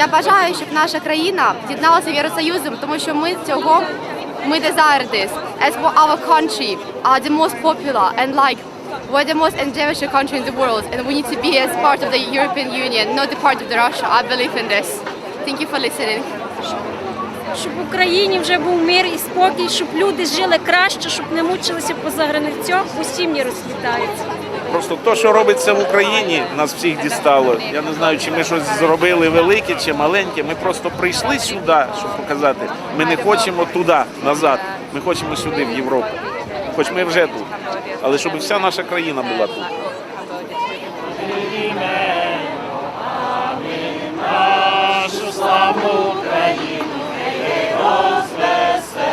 Я бажаю, щоб наша країна з'єдналася Євросоюзом, тому що ми цього ми desire this. As for our country are the most popular and like we're the most endeavourous country in the world and we need to be as part of the European Union, not the part of the Russia. I believe in this. Thank you for listening. щоб в Україні вже був мир і спокій, щоб люди жили краще, щоб не мучилися поза границях, бо сім'ї розлітаються. Просто те, що робиться в Україні, нас всіх дістало. Я не знаю, чи ми щось зробили велике чи маленьке. Ми просто прийшли сюди, щоб показати. Ми не хочемо туди, назад. Ми хочемо сюди, в Європу. Хоч ми вже тут. Але щоб вся наша країна була тут. нашу розвеселимо.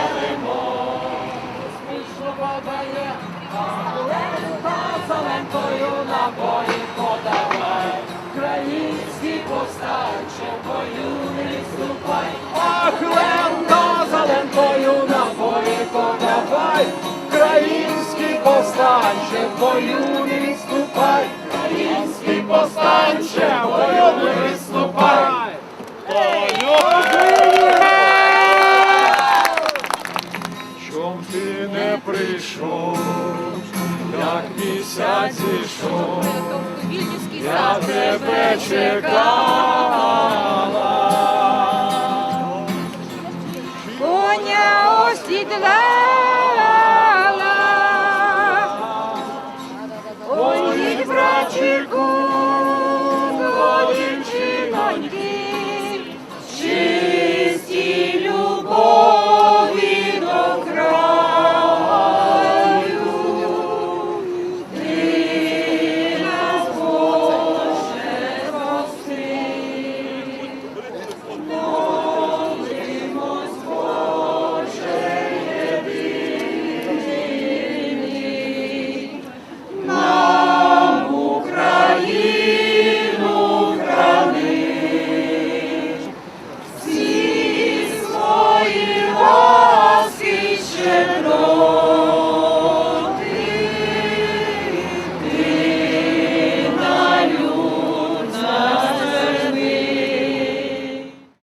Набої подавай. Український повстанче, бою не відступай. Ах, Ленко, зеленкою набої подавай. Український повстанче, бою не відступай. Український повстанче, бою не відступай. Чом ти не прийшов, як місяць ішов, я тебе чекала, коня осідлала, ой, братчику.